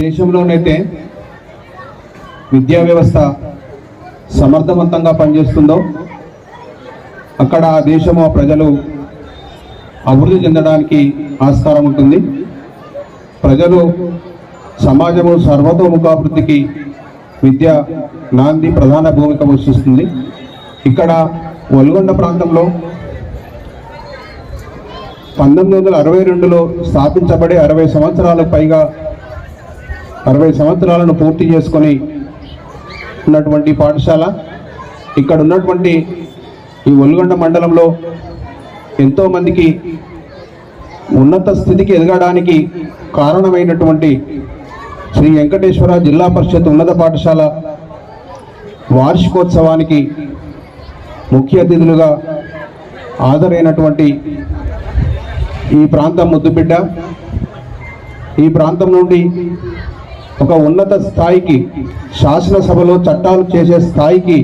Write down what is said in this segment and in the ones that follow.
దేశంలోనైతే విద్యా వ్యవస్థ సమర్థవంతంగా పనిచేస్తుందో అక్కడ ఆ దేశము ఆ ప్రజలు అభివృద్ధి చెందడానికి ఆస్కారం ఉంటుంది. ప్రజలు సమాజము సర్వతోముఖాభివృద్ధికి విద్య నాంది ప్రధాన భూమిక పోషిస్తుంది. ఇక్కడ వల్గొండ ప్రాంతంలో పంతొమ్మిది వందల అరవై రెండులో స్థాపించబడి అరవై సంవత్సరాలకు పైగా అరవై సంవత్సరాలను పూర్తి చేసుకొని ఉన్నటువంటి పాఠశాల ఇక్కడ ఉన్నటువంటి ఈ ఒల్గొండ మండలంలో ఎంతోమందికి ఉన్నత స్థితికి ఎదగడానికి కారణమైనటువంటి శ్రీ వెంకటేశ్వర జిల్లా పరిషత్ ఉన్నత పాఠశాల వార్షికోత్సవానికి ముఖ్య అతిథులుగా హాజరైనటువంటి ఈ ప్రాంతం ముద్దుబిడ్డ. ఈ ప్రాంతం నుండి ఒక ఉన్నత స్థాయికి శాసనసభలో చట్టాలు చేసే స్థాయికి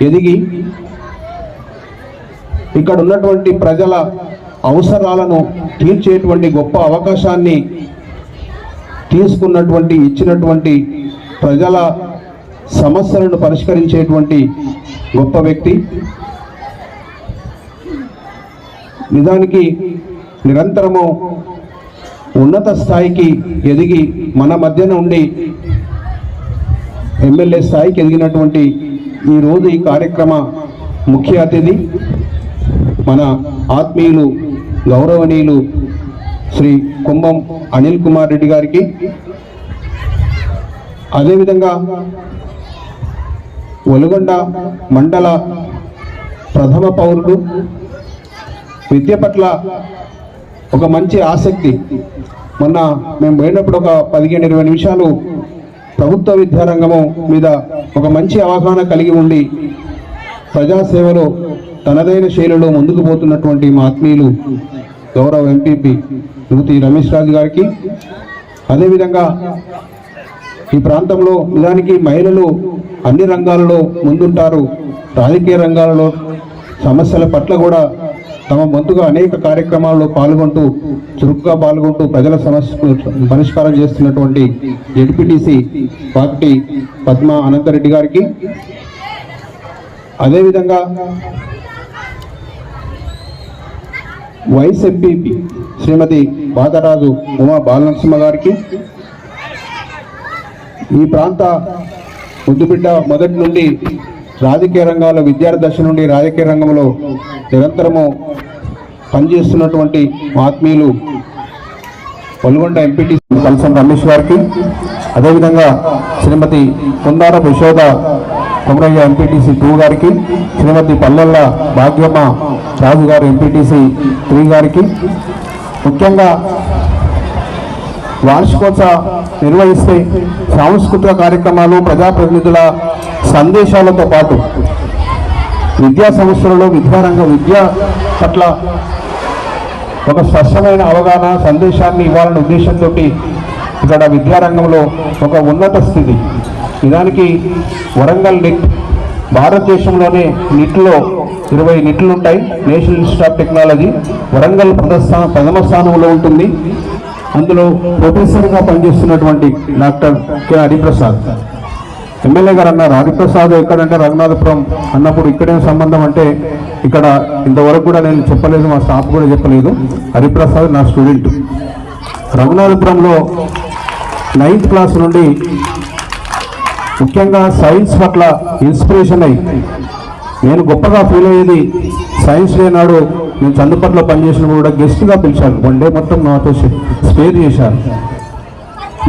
ఎదిగి ఇక్కడ ఉన్నటువంటి ప్రజల అవసరాలను తీర్చేటువంటి గొప్ప అవకాశాన్ని తీసుకున్నటువంటి ఇచ్చినటువంటి ప్రజల సమస్యలను పరిష్కరించేటువంటి గొప్ప వ్యక్తి. నిజానికి నిరంతరము ఉన్నత స్థాయికి ఎదిగి మన మధ్యన ఉండి ఎమ్మెల్యే స్థాయికి ఎదిగినటువంటి ఈరోజు ఈ కార్యక్రమ ముఖ్య అతిథి మన ఆత్మీయులు గౌరవనీయులు శ్రీ కుంభం అనిల్ కుమార్ రెడ్డి గారికి. అదేవిధంగా ఒలుగొండ మండల ప్రథమ పౌరుడు విద్య పట్ల ఒక మంచి ఆసక్తి. మొన్న మేము పోయినప్పుడు ఒక పదిహేను ఇరవై నిమిషాలు ప్రభుత్వ విద్యారంగము మీద ఒక మంచి అవగాహన కలిగి ఉండి ప్రజాసేవలో తనదైన శైలిలో ముందుకు పోతున్నటువంటి మా ఆత్మీయులు గౌరవ ఎంపీపీ యువతి రమేష్ రాజు గారికి. అదేవిధంగా ఈ ప్రాంతంలో నిజానికి మహిళలు అన్ని రంగాలలో ముందుంటారు. రాజకీయ రంగాలలో సమస్యల పట్ల కూడా తమ వంతుగా అనేక కార్యక్రమాల్లో పాల్గొంటూ చురుకుగా పాల్గొంటూ ప్రజల సమస్యలు పరిష్కారం చేస్తున్నటువంటి జడ్పీటీసీ పార్టీ పద్మ అనంతరెడ్డి గారికి. అదేవిధంగా వైస్ ఎంపీపీ శ్రీమతి బాదరాజు ఉమా బాలనరసింహ గారికి. ఈ ప్రాంత ముద్దుబిడ్డ మొదటి నుండి రాజకీయ రంగంలో విద్యార్థి దశ నుండి రాజకీయ రంగంలో నిరంతరము పనిచేస్తున్నటువంటి ఆత్మీయులు పల్గొండ ఎంపీటీ కల్సం రమేష్ గారికి అదేవిధంగా శ్రీమతి కుందార యశోద కొమరయ్య ఎంపీటీసీ టూ గారికి శ్రీమతి పల్లెల్ల భాగ్యమ్మ రాజు గారు ఎంపీటీసీ త్రీ గారికి ముఖ్యంగా వార్షికోత్సవ నిర్వహిస్తే సాంస్కృతిక కార్యక్రమాలు ప్రజాప్రతినిధుల సందేశాలతో పాటు విద్యా సంస్థలలో విద్యారంగ విద్య పట్ల ఒక స్పష్టమైన అవగాహన సందేశాన్ని ఇవ్వాలనే ఉద్దేశంతో ఇక్కడ విద్యారంగంలో ఒక ఉన్నత స్థితి. నిజానికి వరంగల్ నిట్ భారతదేశంలోనే నిట్లో ఇరవై నిట్లు ఉంటాయి national institute of technology Warangal ప్రథమ ప్రథమ స్థానంలో ఉంటుంది. అందులో ప్రొఫెసర్గా పనిచేస్తున్నటువంటి డాక్టర్ కె. హరిప్రసాద్. ఎమ్మెల్యే గారు అన్నారు హరిప్రసాద్ ఎక్కడంటే రఘునాథపురం అన్నప్పుడు ఇక్కడేం సంబంధం అంటే ఇక్కడ ఇంతవరకు కూడా నేను చెప్పలేదు మా స్టాఫ్ కూడా చెప్పలేదు. హరిప్రసాద్ నా స్టూడెంట్ రఘునాథపురంలో నైన్త్ క్లాస్ నుండి ముఖ్యంగా సైన్స్ పట్ల ఇన్స్పిరేషన్ అయ్యి నేను గొప్పగా ఫీల్ అయ్యేది సైన్స్ డే నాడు నేను చందుపట్లో పనిచేసినప్పుడు కూడా గెస్ట్గా పిలిచాను వన్ డే మొత్తం నాతో స్పేర్ చేశాను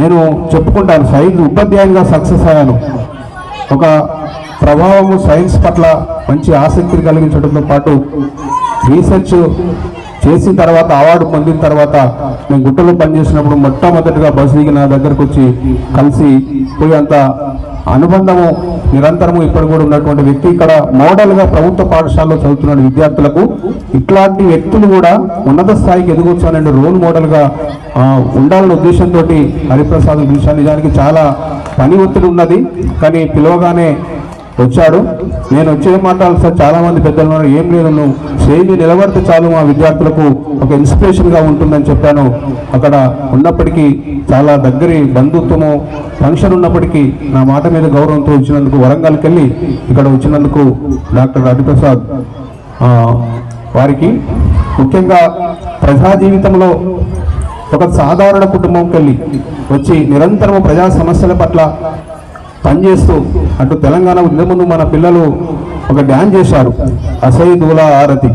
నేను చెప్పుకుంటాను సైన్స్ ఉపాధ్యాయునిగా సక్సెస్ అయ్యాను. ఒక ప్రభావము సైన్స్ పట్ల మంచి ఆసక్తిని కలిగించడంతో పాటు రీసెర్చ్ చేసిన తర్వాత అవార్డు పొందిన తర్వాత మేము గుట్టలో పనిచేసినప్పుడు మొట్టమొదటిగా బస్సు దిగి నా దగ్గరకు వచ్చి కలిసి పోయేంత అనుబంధము నిరంతరము ఇప్పుడు కూడా ఉన్నటువంటి వ్యక్తి ఇక్కడ మోడల్గా ప్రభుత్వ పాఠశాలలో చదువుతున్న విద్యార్థులకు. ఇట్లాంటి వ్యక్తులు కూడా ఉన్నత స్థాయికి ఎదుగుతానండి రోల్ మోడల్గా ఉండాలనే ఉద్దేశంతో హరిప్రసాద్ పిలిచాను నిజానికి చాలా పని ఒత్తిడి ఉన్నది. కానీ పిలవగానే వచ్చాడు నేను వచ్చే మాట్లాడాలి సార్? చాలామంది పెద్దలు ఏం లేదు నువ్వు స్టేజ్ నిలబడితే చాలు మా విద్యార్థులకు ఒక ఇన్స్పిరేషన్గా ఉంటుందని చెప్పాను. అక్కడ ఉన్నప్పటికీ చాలా దగ్గరి బంధుత్వము ఫంక్షన్ ఉన్నప్పటికీ నా మాట మీద గౌరవంతో వచ్చినందుకు వరంగల్కి వెళ్ళి ఇక్కడ వచ్చినందుకు డాక్టర్ హరిప్రసాద్ వారికి ముఖ్యంగా ప్రజా జీవితంలో ఒక సాధారణ కుటుంబంకి వెళ్ళి వచ్చి నిరంతరము ప్రజా సమస్యల పట్ల పనిచేస్తూ అటు తెలంగాణ ఇంతకు ముందు మన పిల్లలు ఒక డ్యాన్స్ చేశారు. అసై దూల ఆరతి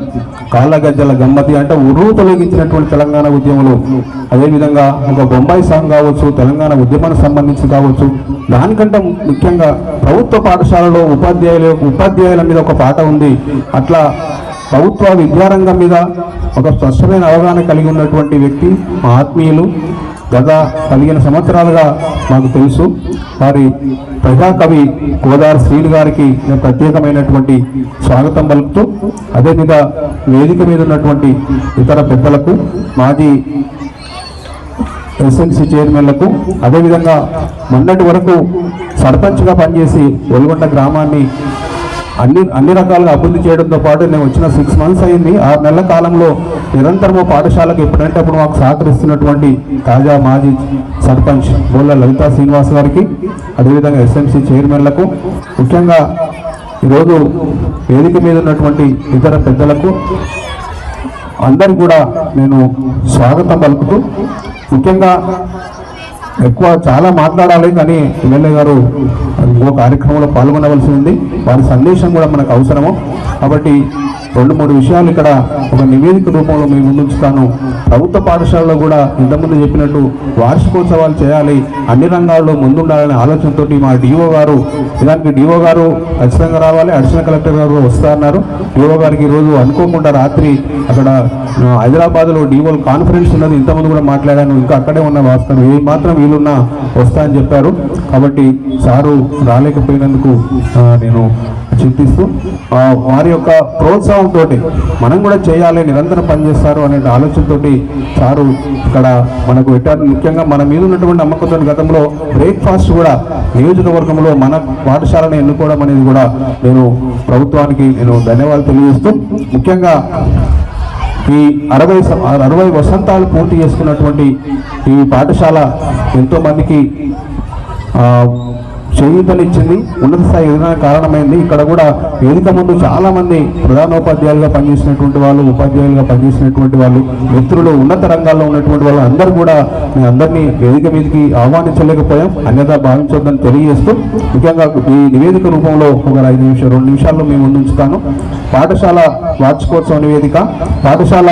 కాళ్ళ గజ్జల గమ్మతి అంటే ఉరువు తొలగించినటువంటి తెలంగాణ ఉద్యమంలో. అదేవిధంగా ఒక బొంబాయి సాంగ్ కావచ్చు తెలంగాణ ఉద్యమానికి సంబంధించి కావచ్చు దానికంటే ముఖ్యంగా ప్రభుత్వ పాఠశాలలో ఉపాధ్యాయుల ఉపాధ్యాయుల మీద ఒక పాట ఉంది. అట్లా ప్రభుత్వ విద్యారంగం మీద ఒక స్పష్టమైన అవగాహన కలిగి ఉన్నటువంటి వ్యక్తి మా ఆత్మీయులు. గత పదిహేను సంవత్సరాలుగా మాకు తెలుసు. వారి ప్రజాకవి గోదావరి శ్రీలు గారికి నేను ప్రత్యేకమైనటువంటి స్వాగతం పలుకుతూ అదేవిధంగా వేదిక మీద ఉన్నటువంటి ఇతర పెద్దలకు మాజీ ఎస్ఎంసీ చైర్మన్లకు అదేవిధంగా మొన్నటి వరకు సర్పంచ్గా పనిచేసి వెలుగొండ గ్రామాన్ని అన్ని అన్ని రకాలుగా అభివృద్ధి చేయడంతో పాటు నేను వచ్చిన సిక్స్ మంత్స్ అయింది. ఆరు నెలల కాలంలో నిరంతరము పాఠశాలకు ఎప్పుడంటే అప్పుడు మాకు సహకరిస్తున్నటువంటి తాజా మాజీ సర్పంచ్ బోళ్ళ లలితా శ్రీనివాస్ గారికి అదేవిధంగా ఎస్ఎంసీ చైర్మన్లకు ముఖ్యంగా ఈరోజు వేదిక మీద ఉన్నటువంటి ఇతర పెద్దలకు అందరికి కూడా నేను స్వాగతం పలుకుతూ ముఖ్యంగా ఎక్కువ చాలా మాట్లాడాలి కానీ ఎమ్మెల్యే గారు ఇంకో కార్యక్రమంలో పాల్గొనవలసి ఉంది. వారి సందేశం కూడా మనకు అవసరము. కాబట్టి రెండు మూడు విషయాలు ఇక్కడ ఒక నివేదిక రూపంలో మేము ముందుంచుతాను. ప్రభుత్వ పాఠశాలలో కూడా ఇంతకుముందు చెప్పినట్టు వార్షికోత్సవాలు చేయాలి అన్ని రంగాల్లో ముందుండాలనే ఆలోచనతోటి మా డిఓ గారు ఇలాంటి డిఓ గారు ఖచ్చితంగా రావాలి అడిషనల్ కలెక్టర్ గారు వస్తారన్నారు డిఓ గారికి ఈరోజు అనుకోకుండా రాత్రి అక్కడ హైదరాబాద్లో డిఓ కాన్ఫరెన్స్ ఉన్నది ఇంతకుముందు కూడా మాట్లాడాను ఇంకా అక్కడే ఉన్న వాస్తవం ఏ మాత్రం వీలున్నా వస్తా అని చెప్పారు. కాబట్టి సారు రాలేకపోయినందుకు నేను చింతిస్తూ వారి యొక్క ప్రోత్సాహంతో మనం కూడా చేయాలి నిరంతరం పనిచేస్తారు అనే ఆలోచనతోటి సారు ఇక్కడ మనకు పెట్టారు. ముఖ్యంగా మన మీద ఉన్నటువంటి నమ్మకంతో గతంలో బ్రేక్ఫాస్ట్ కూడా నియోజకవర్గంలో మన పాఠశాలను ఎన్నుకోవడం అనేది కూడా నేను ప్రభుత్వానికి నేను ధన్యవాదాలు తెలియజేస్తూ ముఖ్యంగా ఈ అరవై సం- అరవై వసంతాలు పూర్తి చేసుకున్నటువంటి ఈ పాఠశాల ఎంతోమందికి చేయూతనిచ్చింది. ఉన్నత స్థాయి ఎదగడానికి కారణమైంది. ఇక్కడ కూడా వేదిక ముందు చాలామంది ప్రధానోపాధ్యాయులుగా పనిచేసినటువంటి వాళ్ళు ఉపాధ్యాయులుగా పనిచేసినటువంటి వాళ్ళు మిత్రులు ఉన్నత రంగాల్లో ఉన్నటువంటి వాళ్ళు అందరూ కూడా మీ అందరినీ వేదిక మీదకి ఆహ్వానించలేకపోయాం. అన్యదా భావించొద్దని తెలియజేస్తూ ముఖ్యంగా ఈ నివేదిక రూపంలో ఒక ఐదు నిమిషాలు రెండు నిమిషాల్లో మేము ముందుంచుతాను. పాఠశాల వార్షికోత్సవ నివేదిక పాఠశాల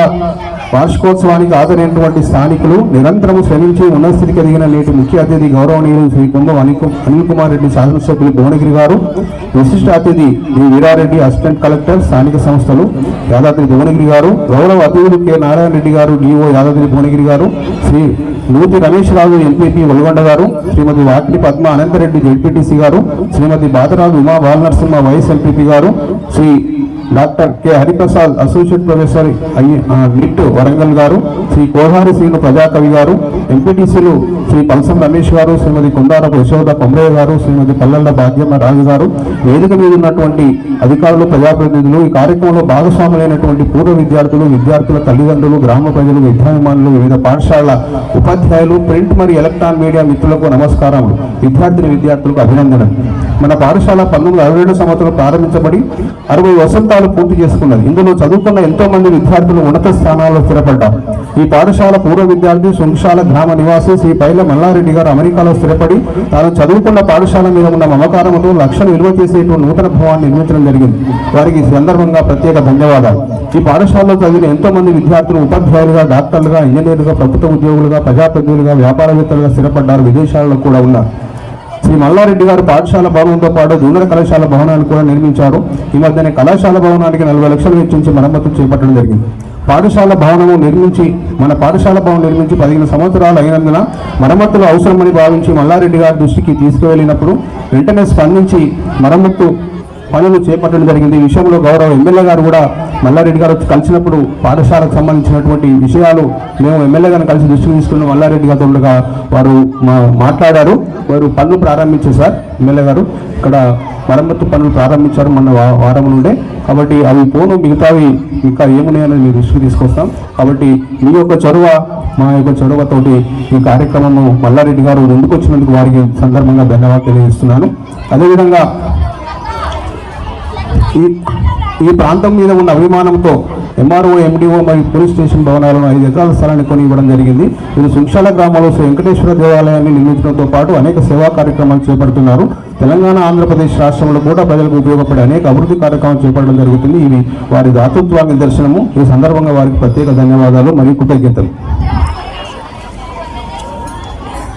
వార్షికోత్సవానికి హాజరైనటువంటి స్థానికులు నిరంతరం శ్రమించి ఉన్నస్థితికి ఎదిగిన నేటి ముఖ్య అతిథి గౌరవనీయులు శ్రీ కుంభం అనిల్ అనిల్ కుమార్ రెడ్డి శాసనసభ్యులు భువనగిరి గారు విశిష్ట అతిథి శ్రీ వీరారెడ్డి అసిస్టెంట్ కలెక్టర్ స్థానిక సంస్థలు యాదాద్రి భువనగిరి గారు గౌరవ అతిథులు కె. నారాయణ రెడ్డి గారు డిఓ యాదాద్రి భువనగిరి గారు శ్రీ నూతి రమేష్ రాజు ఎంపీపీ వల్గొండ గారు శ్రీమతి వాకిటి పద్మ అనంతరెడ్డి జెడ్పీటీసీ గారు శ్రీమతి బాతరాజు ఉమా బాలనరసింహ వైఎస్ ఎంపీపీ గారు Shri doctor K. Hariprasad associate professor అయ్యి ఆ, వరంగల్ గారు శ్రీ కోహారి శ్రీను ప్రజాకవి గారు ఎంపీటీసీలు శ్రీ పల్సం రమేష్ గారు శ్రీమతి కుందారపు యశోద కొమరయ్య గారు శ్రీమతి పల్లెల భాగ్యమ్మ రాజు గారు వేదిక మీద ఉన్నటువంటి అధికారులు ప్రజాప్రతినిధులు ఈ కార్యక్రమంలో భాగస్వాములైనటువంటి పూర్వ విద్యార్థులు విద్యార్థుల తల్లిదండ్రులు గ్రామ ప్రజలు విద్యాభిమానులు వివిధ పాఠశాలల ఉపాధ్యాయులు ప్రింట్ మరియు ఎలక్ట్రాన్ మీడియా మిత్రులకు నమస్కారములు. విద్యార్థిని విద్యార్థులకు అభినందనలు. మన పాఠశాల పంతొమ్మిది అరవై రెండు సంవత్సరం ప్రారంభించబడి అరవై వసంతాలు పూర్తి చేసుకున్నది. ఇందులో చదువుకున్న ఎంతో మంది విద్యార్థులు ఉన్నత స్థానాల్లో స్థిరపడ్డారు. ఈ పాఠశాల పూర్వ విద్యార్థి సుంశాల గ్రామ నివాసి శ్రీ పైల మల్లారెడ్డి గారు అమెరికాలో స్థిరపడి తాను చదువుకున్న పాఠశాల మీద ఉన్న మమకారంతో లక్షలు విలువ చేసేటువంటి నూతన భవాన్ని నిర్మించడం జరిగింది. వారికి ఈ సందర్భంగా ప్రత్యేక ధన్యవాదాలు. ఈ పాఠశాలలో చదివిన ఎంతో మంది విద్యార్థులు ఉపాధ్యాయులుగా డాక్టర్లుగా ఇంజనీర్లుగా ప్రభుత్వ ఉద్యోగులుగా ప్రజాప్రతినిధులుగా వ్యాపారవేత్తలుగా స్థిరపడ్డారు. విదేశాలలో కూడా ఉన్నారు. శ్రీ మల్లారెడ్డి గారు పాఠశాల భవనంతో పాటు జూనియర్ కళాశాల భవనాన్ని కూడా నిర్మించారు. ఈ మధ్యనే కళాశాల భవనానికి నలభై లక్షలు వెచ్చించి మరమ్మతులు చేపట్టడం జరిగింది. పాఠశాల భవనము నిర్మించి మన పాఠశాల భవనం నిర్మించి పదిహేను సంవత్సరాలు అయినందున మరమ్మతులు అవసరమని భావించి మల్లారెడ్డి గారి దృష్టికి తీసుకువెళ్ళినప్పుడు వెంటనే స్పందించి మరమ్మత్తు పనులు చేపట్టడం జరిగింది. ఈ విషయంలో గౌరవ ఎమ్మెల్యే గారు కూడా మల్లారెడ్డి గారు వచ్చి కలిసినప్పుడు పాఠశాలకు సంబంధించినటువంటి విషయాలు మేము ఎమ్మెల్యే గారిని కలిసి దృష్టికి తీసుకున్న మల్లారెడ్డి గారితో ఉండగా వారు మా- మాట్లాడారు. వారు పనులు ప్రారంభించారు సార్ ఎమ్మెల్యే గారు. ఇక్కడ మరమ్మతు పనులు ప్రారంభించారు మన వారం నుండే. కాబట్టి అవి పోను మిగతావి ఇంకా ఏమున్నాయని మీ దృష్టికి తీసుకొస్తాం. కాబట్టి మీ యొక్క చొరవ మా యొక్క చొరవతోటి ఈ కార్యక్రమము మల్లారెడ్డి గారు ముందుకు వచ్చినందుకు వారికి సందర్భంగా ధన్యవాదాలు తెలియజేస్తున్నాను. అదేవిధంగా ఈ ఈ ప్రాంతం మీద ఉన్న అభిమానంతో ఎంఆర్ఓ ఎండిఓ మరియు పోలీస్ స్టేషన్ భవనాలను ఐదు ఎకరాల స్థలాన్ని కొని ఇవ్వడం జరిగింది. వీరు సుంక్షాల గ్రామంలో శ్రీ వెంకటేశ్వర దేవాలయాన్ని నిర్మించడంతో పాటు అనేక సేవా కార్యక్రమాలు చేపడుతున్నారు. తెలంగాణ ఆంధ్రప్రదేశ్ రాష్ట్రంలో కూడా ప్రజలకు ఉపయోగపడే అనేక అభివృద్ధి కార్యక్రమాలు చేపట్టడం జరుగుతుంది. ఇవి వారి దాతృత్వానికి నిదర్శనము ఈ సందర్భంగా వారికి ప్రత్యేక ధన్యవాదాలు. మరియు కృతజ్ఞతలు.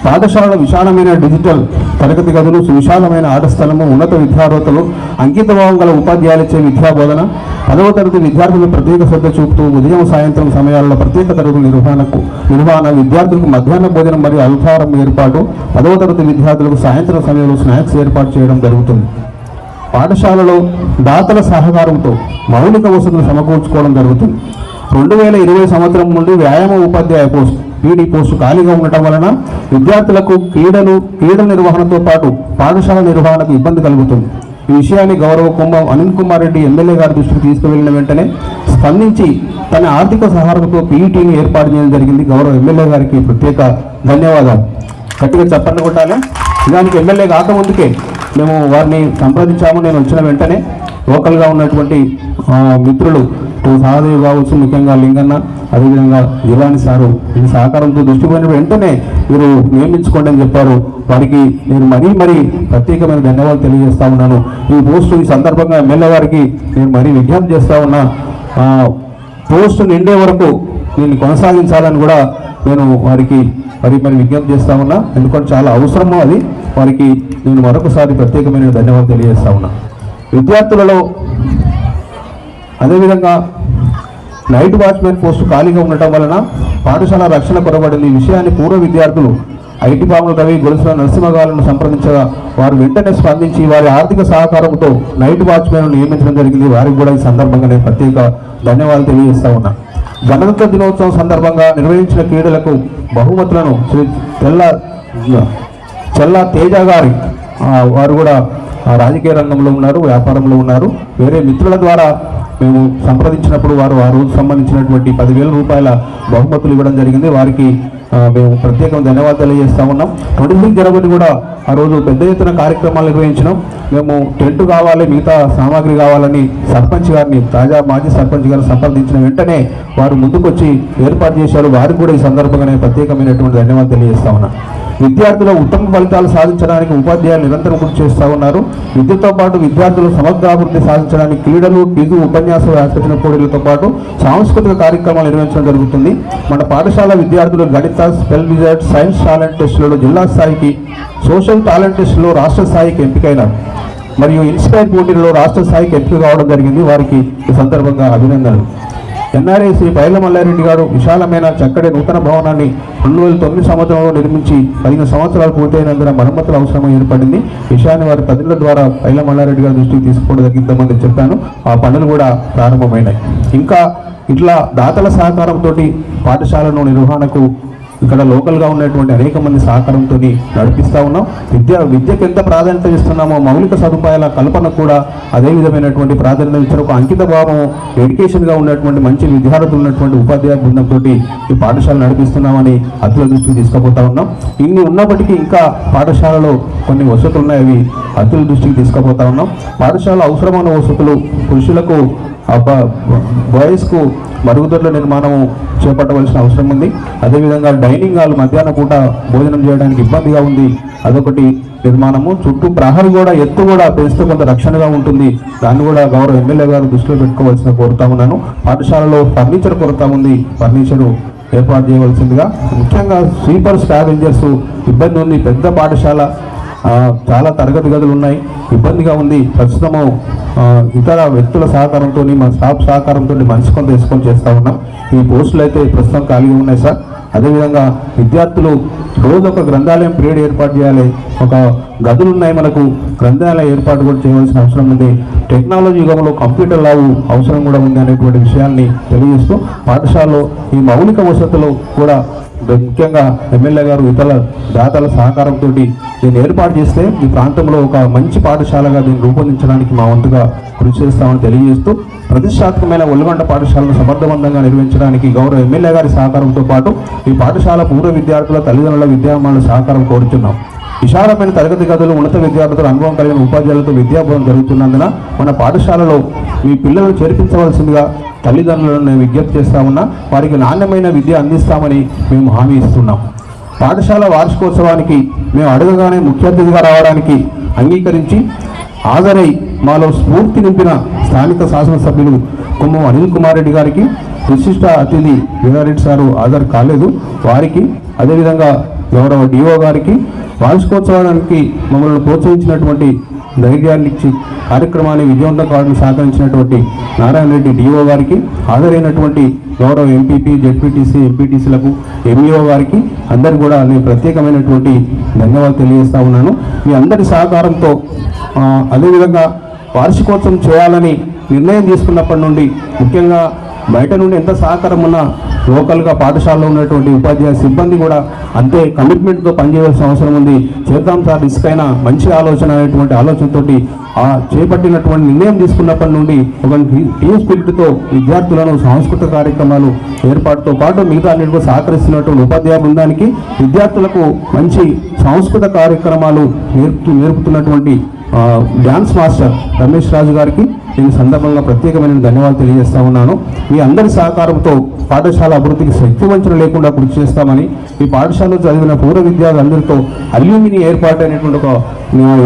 పాఠశాలలో విశాలమైన డిజిటల్ తరగతి గదులు సువిశాలమైన ఆట స్థలము ఉన్నత విద్యార్హతలు అంకితభావం గల ఉపాధ్యాయులచే విద్యా బోధన పదవ తరగతి విద్యార్థులు ప్రత్యేక శ్రద్ధ చూపుతూ ఉదయం సాయంత్రం సమయాల్లో ప్రత్యేక తరగతుల నిర్వహణకు నిర్వహణ విద్యార్థులకు మధ్యాహ్న భోజనం మరియు అల్పాహారం ఏర్పాటు పదవ తరగతి విద్యార్థులకు సాయంత్రం సమయంలో స్నాక్స్ ఏర్పాటు చేయడం జరుగుతుంది. పాఠశాలలో దాతల సహకారంతో మౌలిక వసతులు సమకూర్చుకోవడం జరుగుతుంది. రెండు వేల ఇరవై సంవత్సరం నుండి వ్యాయామ ఉపాధ్యాయ పోస్ట్ పీడీ పోస్టు ఖాళీగా ఉండటం వలన విద్యార్థులకు క్రీడలు క్రీడల నిర్వహణతో పాటు పాఠశాల నిర్వహణకు ఇబ్బంది కలుగుతుంది. ఈ విషయాన్ని గౌరవ కుంభం అనిల్ కుమార్ రెడ్డి ఎమ్మెల్యే గారి దృష్టికి తీసుకువెళ్ళిన వెంటనే స్పందించి తన ఆర్థిక సహారంతో పీఈటీని ఏర్పాటు చేయడం జరిగింది. గౌరవ ఎమ్మెల్యే గారికి ప్రత్యేక ధన్యవాదాలు. గట్టిగా చప్పట్లు కొట్టాలి. దానికి ఎమ్మెల్యే కాకముందుకే మేము వారిని సంప్రదించాము. నేను వచ్చిన వెంటనే లోకల్గా ఉన్నటువంటి మిత్రులు ఇటు సహదేవ్ కావచ్చు ముఖ్యంగా లింగన్న అదేవిధంగా జిలాని సారు ఈ సహకారంతో దృష్టి పోయిన వెంటనే మీరు నియమించుకోండి అని చెప్పారు. వారికి నేను మరీ మరీ ప్రత్యేకమైన ధన్యవాదాలు తెలియజేస్తా ఉన్నాను. ఈ పోస్టు ఈ సందర్భంగా ఎమ్మెల్యే గారికి నేను మరీ విజ్ఞప్తి చేస్తా ఉన్నా. పోస్టు నిండే వరకు దీన్ని కొనసాగించాలని కూడా నేను వారికి మరి మరి విజ్ఞప్తి చేస్తా ఉన్నా. ఎందుకంటే చాలా అవసరము అది. వారికి నేను మరొకసారి ప్రత్యేకమైన ధన్యవాదాలు తెలియజేస్తా ఉన్నా. విద్యార్థులలో అదేవిధంగా నైట్ వాచ్మెన్ పోస్టు ఖాళీగా ఉండటం వలన పాఠశాల రక్షణ కొరబడింది. ఈ విషయాన్ని పూర్వ విద్యార్థులు ఐటీ పాముల రవి గొలుసుల నరసింహగాలను సంప్రదించగా వారు వెంటనే స్పందించి వారి ఆర్థిక సహకారంతో నైట్ వాచ్మెన్ నియమించడం జరిగింది. వారికి కూడా ఈ సందర్భంగా నేను ప్రత్యేక ధన్యవాదాలు తెలియజేస్తా ఉన్నా. గణతంత్ర దినోత్సవం సందర్భంగా నిర్వహించిన క్రీడలకు బహుమతులను శ్రీ తెల్ల చెల్లా తేజ గారి వారు కూడా రాజకీయ రంగంలో ఉన్నారు వ్యాపారంలో ఉన్నారు. వేరే మిత్రుల ద్వారా మేము సంప్రదించినప్పుడు వారు ఆ రోజు సంబంధించినటువంటి పదివేల రూపాయల బహుమతులు ఇవ్వడం జరిగింది. వారికి మేము ప్రత్యేకంగా ధన్యవాదాలు తెలియజేస్తా ఉన్నాం. ట్వంటీ సిక్స్ జనవరి కూడా ఆ రోజు పెద్ద ఎత్తున కార్యక్రమాలు నిర్వహించినాం. మేము టెంట్ కావాలి మిగతా సామాగ్రి కావాలని సర్పంచ్ గారిని తాజా మాజీ సర్పంచ్ గారిని సంప్రదించిన వెంటనే వారు ముందుకొచ్చి ఏర్పాటు చేశారు. వారికి కూడా ఈ సందర్భంగా నేను ప్రత్యేకమైనటువంటి ధన్యవాదాలు తెలియజేస్తా ఉన్నాను విద్యార్థులు ఉత్తమ ఫలితాలు సాధించడానికి ఉపాధ్యాయులు నిరంతరం కృషి చేస్తూ ఉన్నారు. విద్యతో పాటు విద్యార్థులు సమగ్రాభివృద్ధి సాధించడానికి క్రీడలు క్విజు ఉపన్యాస వ్యాసరచన పోటీలతో పాటు సాంస్కృతిక కార్యక్రమాలు నిర్వహించడం జరుగుతుంది. మన పాఠశాల విద్యార్థులు గణిత స్పెల్ విజర్ట్ సైన్స్ టాలెంట్ టెస్టులలో జిల్లా స్థాయికి సోషల్ టాలెంట్ టెస్టులో రాష్ట్ర స్థాయికి ఎంపికైనారు. మరియు ఇన్స్పైర్ పోటీల్లో రాష్ట్ర స్థాయికి ఎంపిక కావడం జరిగింది. వారికి ఈ సందర్భంగా అభినందనలు. ఎన్ఆర్ఐ శ్రీ పైల మల్లారెడ్డి గారు విశాలమైన చక్కటి నూతన భవనాన్ని రెండు వేల తొమ్మిది సంవత్సరంలో నిర్మించి పదిహేను సంవత్సరాలు పూర్తయినందున మరమ్మతుల అవసరం ఏర్పడింది. విషయాన్ని వారి ప్రజల ద్వారా పైల మల్లారెడ్డి గారి దృష్టికి తీసుకోవడం జరిగిందని చెప్పాను. ఆ పనులు కూడా ప్రారంభమైనాయి. ఇంకా ఇట్లా దాతల సహకారంతో పాఠశాలను నిర్వహణకు ఇక్కడ లోకల్గా ఉన్నటువంటి అనేక మంది సహకారంతో నడిపిస్తూ ఉన్నాం. విద్య విద్యకు ఎంత ప్రాధాన్యత ఇస్తున్నామో మౌలిక సదుపాయాల కల్పనకు కూడా అదే విధమైనటువంటి ప్రాధాన్యత ఇచ్చారు. ఒక అంకిత భావం ఎడ్యుకేషన్గా ఉన్నటువంటి మంచి విద్యార్థులు ఉన్నటువంటి ఉపాధ్యాయ బృందంతో ఈ పాఠశాల నడిపిస్తున్నామని అతిథుల దృష్టికి తీసుకుపోతా ఉన్నాం. ఇన్ని ఉన్నప్పటికీ ఇంకా పాఠశాలలో కొన్ని వసతులు ఉన్నాయి అవి దృష్టికి తీసుకుపోతా ఉన్నాం. పాఠశాల అవసరమైన వసతులు పురుషులకు బాయ్స్కు మరుగుదొడ్ల నిర్మాణం చేపట్టవలసిన అవసరం ఉంది. అదేవిధంగా డైనింగ్ హాల్ మధ్యాహ్న పూట భోజనం చేయడానికి ఇబ్బందిగా ఉంది. అదొకటి నిర్మాణము. చుట్టూ ప్రహరీ కూడా ఎత్తు కూడా పెంచితే కొంత రక్షణగా ఉంటుంది. దాన్ని కూడా గౌరవ ఎమ్మెల్యే గారు దృష్టిలో పెట్టుకోవాల్సిన కోరుతా ఉన్నాను. పాఠశాలలో ఫర్నిచర్ కొరత ఉంది. ఫర్నిచరు ఏర్పాటు చేయవలసిందిగా. ముఖ్యంగా స్వీపర్ స్కావెంజర్స్ ఇబ్బంది ఉంది. పెద్ద పాఠశాల చాలా తరగతి గదులు ఉన్నాయి. ఇబ్బందిగా ఉంది. ప్రస్తుతము ఇతర వ్యక్తుల సహకారంతో మా స్టాఫ్ సహకారంతో మనిషి కొంత తీసుకొని చేస్తూ ఉన్నాం. ఈ పోస్టులు అయితే ప్రస్తుతం ఖాళీగా ఉన్నాయి సార్. అదేవిధంగా విద్యార్థులు రోజు ఒక గ్రంథాలయం పీరియడ్ ఏర్పాటు చేయాలి. ఒక గదులు ఉన్నాయి మనకు. గ్రంథాలయ ఏర్పాటు కూడా చేయవలసిన అవసరం ఉంది. టెక్నాలజీ యుగంలో కంప్యూటర్ లావు అవసరం కూడా ఉంది అనేటువంటి విషయాన్ని తెలియజేస్తూ పాఠశాలలో ఈ మౌలిక వసతులు కూడా ముఖ్యంగా ఎమ్మెల్యే గారు ఇతర దాతల సహకారంతో దీన్ని ఏర్పాటు చేస్తే ఈ ప్రాంతంలో ఒక మంచి పాఠశాలగా దీన్ని రూపొందించడానికి మా వంతుగా కృషి చేస్తామని తెలియజేస్తూ ప్రతిష్టాత్మకమైన ఒల్గొండ పాఠశాలను సమర్థవంతంగా నిర్వహించడానికి గౌరవ ఎమ్మెల్యే గారి సహకారంతో పాటు ఈ పాఠశాల పూర్వ విద్యార్థుల తల్లిదండ్రుల విద్యామానుల సహకారం కోరుతున్నాం విశాలమైన తరగతి గదులు ఉన్నత విద్యార్థుల అనుభవం కలిగిన ఉపాధ్యాయులతో విద్యాబోధన జరుగుతున్నందున మన పాఠశాలలో మీ పిల్లలను చేర్పించవలసిందిగా తల్లిదండ్రులను విజ్ఞప్తి చేస్తా ఉన్నా వారికి నాణ్యమైన విద్య అందిస్తామని మేము హామీ ఇస్తున్నాం. పాఠశాల వార్షికోత్సవానికి మేము అడగగానే ముఖ్య అతిథిగా రావడానికి అంగీకరించి హాజరై మాలో స్ఫూర్తి నింపిన స్థానిక శాసనసభ్యులు కుమ్మం అనిల్ కుమార్ రెడ్డి గారికి విశిష్ట అతిథి వీరారెడ్డి సారు హాజరు కాలేదు. వారికి అదేవిధంగా గౌరవ డిఓ గారికి వార్షికోత్సవానికి మమ్మల్ని ప్రోత్సహించినటువంటి ధైర్యాన్ని ఇచ్చి కార్యక్రమాన్ని విజయవంతం కావడం సహకరించినటువంటి నారాయణ రెడ్డి డిఓ గారికి హాజరైనటువంటి గౌరవ ఎంపీపీ జెడ్పీటీసీ ఎంపీటీసీలకు ఎంఈఓ గారికి అందరు కూడా నేను ప్రత్యేకమైనటువంటి ధన్యవాదాలు తెలియజేస్తా ఉన్నాను. మీ అందరి సహకారంతో అదేవిధంగా వార్షికోత్సవం చేయాలని నిర్ణయం తీసుకున్నప్పటి నుండి ముఖ్యంగా బయట నుండి ఎంత సహకారం ఉన్నా లోకల్గా పాఠశాలలో ఉన్నటువంటి ఉపాధ్యాయ సిబ్బంది కూడా అంతే కమిట్మెంట్తో పనిచేయాల్సిన అవసరం ఉంది. చేద్దాం సార్ రిస్క్ అయినా మంచి ఆలోచన అనేటువంటి ఆలోచనతోటి ఆ చేపట్టినటువంటి నిర్ణయం తీసుకున్నప్పటి నుండి ఒక టీమ్ స్పిరిట్తో విద్యార్థులను సాంస్కృతిక కార్యక్రమాలు ఏర్పాటుతో పాటు మిగతా అన్నిటికీ సహకరిస్తున్నటువంటి ఉపాధ్యాయ బృందానికి విద్యార్థులకు మంచి సాంస్కృతిక కార్యక్రమాలు నేర్పు నేర్పుతున్నటువంటి డ్యాన్స్ మాస్టర్ రమేష్ రాజు గారికి నేను సందర్భంగా ప్రత్యేకమైన ధన్యవాదాలు తెలియజేస్తా ఉన్నాను. మీ అందరి సహకారంతో పాఠశాల అభివృద్ధికి శక్తి వంచన లేకుండా కృషి చేస్తామని ఈ పాఠశాలలో చదివిన పూర్వ విద్యార్థులందరితో అల్యూమిని ఏర్పాటు అనేటువంటి ఒక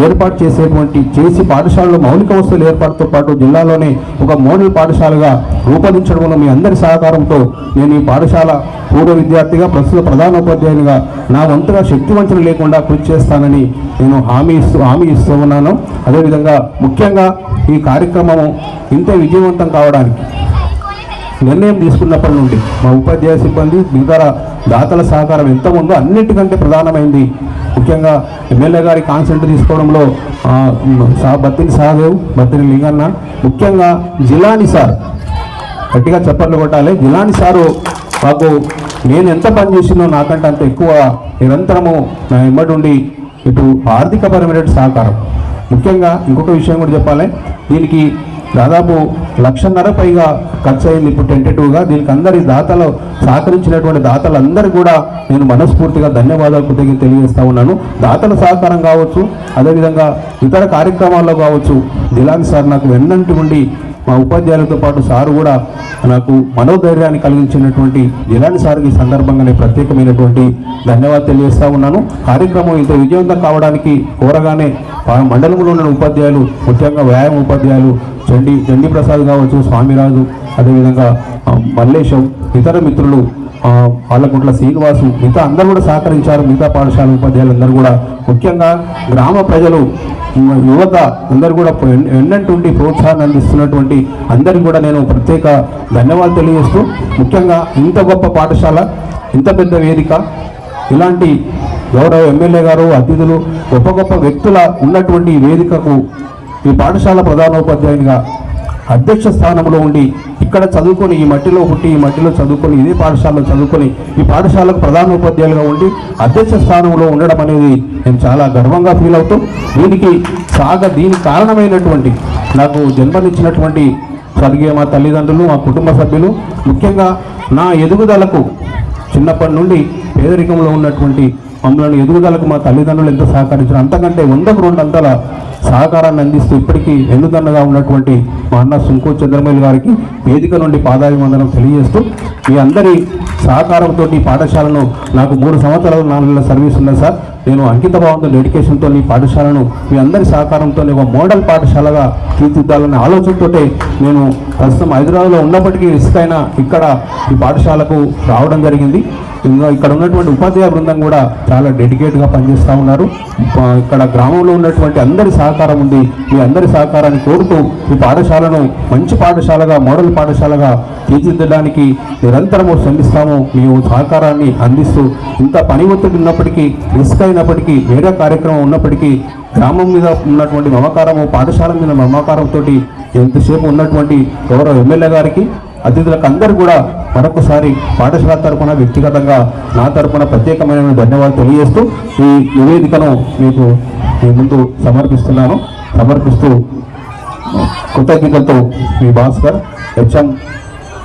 ఏర్పాటు చేసేటువంటి చేసి పాఠశాలలో మౌలిక వస్తువుల ఏర్పాటుతో పాటు జిల్లాలోనే ఒక మోడల్ పాఠశాలగా రూపొందించడంలో మీ అందరి సహకారంతో నేను ఈ పాఠశాల పూర్వ విద్యార్థిగా ప్రస్తుత ప్రధానోపాధ్యాయునిగా నా వంతుగా శక్తివంచన లేకుండా కృషి చేస్తానని నేను హామీ ఇస్తూ హామీ ఇస్తూ ఉన్నాను. అదేవిధంగా ముఖ్యంగా ఈ కార్యక్రమము ఇంత విజయవంతం కావడానికి నిర్ణయం తీసుకున్నప్పటి నుండి మా ఉపాధ్యాయ సిబ్బంది మిగతా దాతల సహకారం ఎంత ఉందో అన్నిటికంటే ప్రధానమైంది. ముఖ్యంగా ఎమ్మెల్యే గారి కాన్సెంట్ తీసుకోవడంలో బత్తిని సహదేవ్ బత్తిని లింగన్న ముఖ్యంగా జిలాని సార్. గట్టిగా చెప్పర్లు కొట్టాలి. జిలాని సారు మాకు నేను ఎంత పని చేసినో నాకంటే అంత ఎక్కువ నిరంతరము నా ఇమ్మడుండి ఇటు ఆర్థికపరమైన సహకారం. ముఖ్యంగా ఇంకొక విషయం కూడా చెప్పాలి. దీనికి దాదాపు లక్షన్నర పైగా ఖర్చు అయింది ఇప్పుడు టెంటేటివ్గా దీనికి అందరి దాతలు సహకరించినటువంటి దాతలందరూ కూడా నేను మనస్ఫూర్తిగా ధన్యవాదాలు కృతజ్ఞత తెలియజేస్తా ఉన్నాను. దాతల సహకారం కావచ్చు అదేవిధంగా ఇతర కార్యక్రమాల్లో కావచ్చు దిలాన్ సార్ నాకు వెన్నంటి ఉండి మా ఉపాధ్యాయులతో పాటు సారు కూడా నాకు మనోధైర్యాన్ని కలిగించినటువంటి జిలాని సార్కి ఈ ప్రత్యేకమైనటువంటి ధన్యవాదాలు తెలియజేస్తా ఉన్నాను. కార్యక్రమం ఇంత విజయవంతం కావడానికి కోరగానే మండలంలో ఉన్న ఉపాధ్యాయులు ముఖ్యంగా వ్యాయామ ఉపాధ్యాయులు చండి చండీ ప్రసాద్ కావచ్చు స్వామిరాజు అదేవిధంగా మల్లేశం ఇతర మిత్రులు పాలకుంట్ల శ్రీనివాసు మిగతా అందరూ కూడా సహకరించారు. మిగతా పాఠశాల ఉపాధ్యాయులు అందరూ కూడా. ముఖ్యంగా గ్రామ ప్రజలు యువత అందరూ కూడా ఎన్నటువంటి ఎన్నంటుండి అందిస్తున్నటువంటి అందరికీ కూడా నేను ప్రత్యేక ధన్యవాదాలు తెలియజేస్తూ ముఖ్యంగా ఇంత గొప్ప పాఠశాల ఇంత పెద్ద వేదిక ఇలాంటి గౌరవ ఎమ్మెల్యే గారు అతిథులు గొప్ప గొప్ప వ్యక్తుల ఉన్నటువంటి ఈ వేదికకు ఈ పాఠశాల ప్రధానోపాధ్యాయునిగా అధ్యక్ష స్థానంలో ఉండి ఇక్కడ చదువుకొని ఈ మట్టిలో పుట్టి ఈ మట్టిలో చదువుకొని ఇదే పాఠశాలలో చదువుకొని ఈ పాఠశాలకు ప్రధాన ఉపాధ్యాయులుగా ఉండి అధ్యక్ష స్థానంలో ఉండడం అనేది నేను చాలా గర్వంగా ఫీల్ అవుతూ దీనికి సాగ దీనికి కారణమైనటువంటి నాకు జన్మనిచ్చినటువంటి స్వర్గీయ మా తల్లిదండ్రులు మా కుటుంబ సభ్యులు ముఖ్యంగా నా ఎదుగుదలకు చిన్నప్పటి నుండి పేదరికంలో ఉన్నటువంటి మమ్మల్ని ఎదుగుదలకు మా తల్లిదండ్రులు ఎంత సహకరించారు అంతకంటే వందకు రెండు అంతల సహకారాన్ని అందిస్తూ ఇప్పటికీ ఎన్నుదన్నగా ఉన్నటువంటి మా అన్న సుంకో చంద్రమేలు గారికి వేదిక నుండి పాదాభివందనం తెలియజేస్తూ మీ అందరి సహకారంతో ఈ పాఠశాలను నాకు మూడు సంవత్సరాలు నాలుగు నెలల సర్వీస్ ఉన్నా సార్. నేను అంకిత భావంతో డెడికేషన్తో ఈ పాఠశాలను మీ అందరి సహకారంతో ఒక మోడల్ పాఠశాలగా తీర్చిదిద్దాలనే ఆలోచనతోటే నేను ప్రస్తుతం హైదరాబాద్లో ఉన్నప్పటికీ రిస్క్ అయినా ఇక్కడ ఈ పాఠశాలకు రావడం జరిగింది. ఇక్కడ ఉన్నటువంటి ఉపాధ్యాయ బృందం కూడా చాలా డెడికేట్గా పనిచేస్తూ ఉన్నారు. ఇక్కడ గ్రామంలో ఉన్నటువంటి అందరి సహకారం ఉంది మీ అందరి సహకారాన్ని కోరుతూ ఈ పాఠశాలను మంచి పాఠశాలగా మోడల్ పాఠశాలగా తీర్చిదిద్దడానికి నిరంతరము శ్రమిస్తాము. మేము సహకారాన్ని అందిస్తూ ఇంత పని ఒత్తిడి ఉన్నప్పటికీ రిస్క్ అయినప్పటికీ వేరే కార్యక్రమం ఉన్నప్పటికీ గ్రామం మీద ఉన్నటువంటి మమకారము పాఠశాల మీద మమకారంతో ఎంతసేపు ఉన్నటువంటి గౌరవ ఎమ్మెల్యే గారికి అతిథులకు అందరూ కూడా మరొకసారి పాఠశాల తరపున వ్యక్తిగతంగా నా తరపున ప్రత్యేకమైన ధన్యవాదాలు తెలియజేస్తూ ఈ నివేదికను మీకు మీ ముందు సమర్పిస్తున్నాను. సమర్పిస్తూ కృతజ్ఞతలతో మీ భాస్కర్ హెచ్ఎం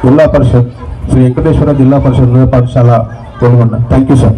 జిల్లా పరిషత్ శ్రీ వెంకటేశ్వర జిల్లా పరిషత్ పాఠశాల Golconda thank you sir